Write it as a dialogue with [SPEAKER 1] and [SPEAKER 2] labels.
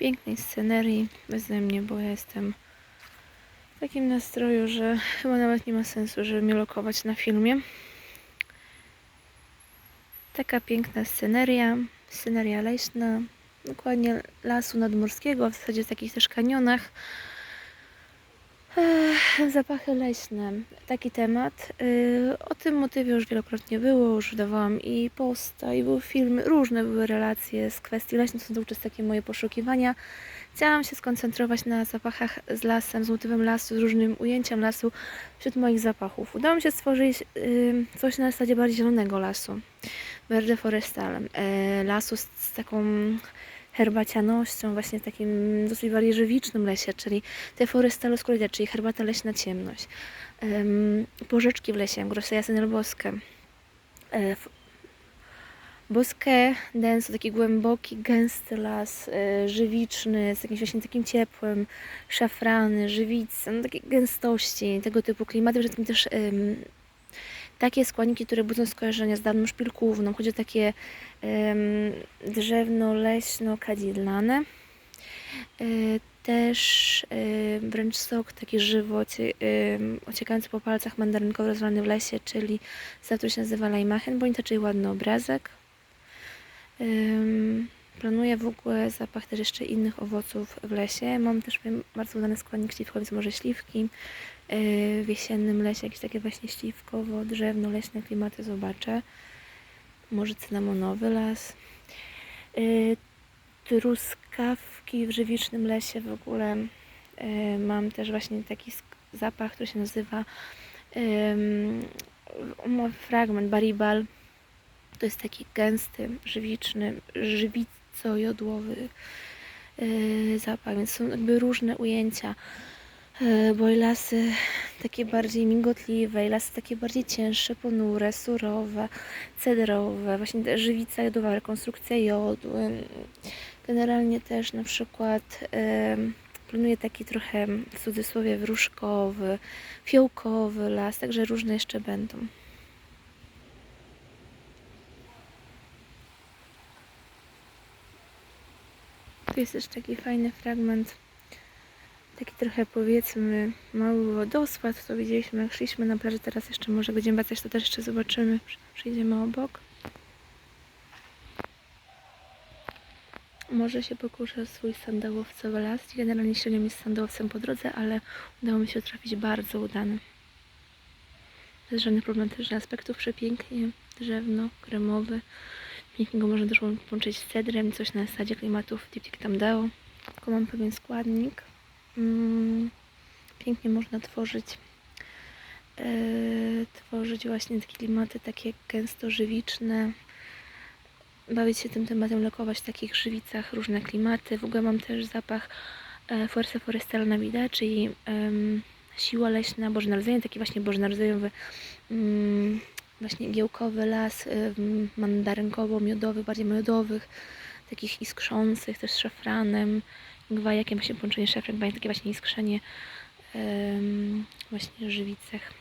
[SPEAKER 1] pięknej scenerii beze mnie, bo ja jestem w takim nastroju, że chyba nawet nie ma sensu, żeby mnie lokować na filmie. Taka piękna sceneria, sceneria leśna, dokładnie lasu nadmorskiego, w zasadzie w takich też kanionach. Zapachy leśne, taki temat. Yy, o tym motywie już wielokrotnie było, już dawałam i posta, i były filmy, różne były relacje z kwestii leśnych, są to czas takie moje poszukiwania. Chciałam się skoncentrować na zapachach z lasem, z motywem lasu, z różnym ujęciem lasu wśród moich zapachów. Udało mi się stworzyć yy, coś na zasadzie bardziej zielonego lasu, verde forestal, yy, lasu z, z taką herbacianością, właśnie takim dosyć bardziej żywicznym lesie, czyli te forestalo scurite, czyli herbata leśna ciemność. Porzeczki w lesie, grosseja senelboskie. E, f- Boskie denso, taki głęboki, gęsty las, e, żywiczny, z jakimś właśnie takim ciepłem, szafrany, żywica, no takie gęstości, tego typu klimaty, przede wszystkim też takie składniki, które budzą skojarzenia z dawną szpilkówną. Chodzi o takie em, drzewno-leśno-kadzidlane. E, Też e, wręcz sok taki żywo ocie, em, ociekający po palcach mandarynkowy rozlany w lesie, czyli za to się nazywa Lajmachen, bo inaczej ładny obrazek. Planuję w ogóle zapach też jeszcze innych owoców w lesie. Mam też bardzo udany składnik śliwkowy, może śliwki. E, W jesiennym lesie jakieś takie właśnie śliwkowo, drzewno, leśne klimaty zobaczę. Może cynamonowy las. E, Truskawki w żywicznym lesie w ogóle. E, Mam też właśnie taki zapach, który się nazywa um, fragment baribal. To jest taki gęsty, żywiczny, żywico-jodłowy zapach, więc są jakby różne ujęcia. E, Bo i lasy takie bardziej migotliwe, i lasy takie bardziej cięższe, ponure, surowe, cedrowe, właśnie żywica jodowa, rekonstrukcja jodu. Generalnie też na przykład planuję taki trochę w cudzysłowie wróżkowy, fiołkowy las, także różne jeszcze będą. Tu jest też taki fajny fragment, taki trochę powiedzmy mały wodospad, to widzieliśmy jak szliśmy na plaży, teraz jeszcze może będziemy wracać, to też jeszcze zobaczymy, przyjdziemy obok. Może się pokuszę swój sandałowcowy las. Generalnie średnio jest sandałowcem po drodze, ale udało mi się trafić bardzo udany. Bez żadnych problematycznych aspektów, przepięknie, drzewno, kremowy. Pięknie go można też połączyć z cedrem, coś na zasadzie klimatów Diptyk tam dało. Tylko mam pewien składnik. Mm, pięknie można tworzyć e, tworzyć właśnie takie klimaty takie gęsto żywiczne, bawić się tym tematem, lokować w takich żywicach różne klimaty. W ogóle mam też zapach e, Forza Forestalna Vida, czyli em, siła leśna, Boże Narodzenie, taki właśnie Boże Narodzeniowy, mm, właśnie giełkowy las, em, mandarynkowo-miodowy, bardziej miodowych, takich iskrzących, też szafranem, gwajakiem, właśnie połączenie gwaják, takie właśnie iskrzenie em, właśnie żywicach.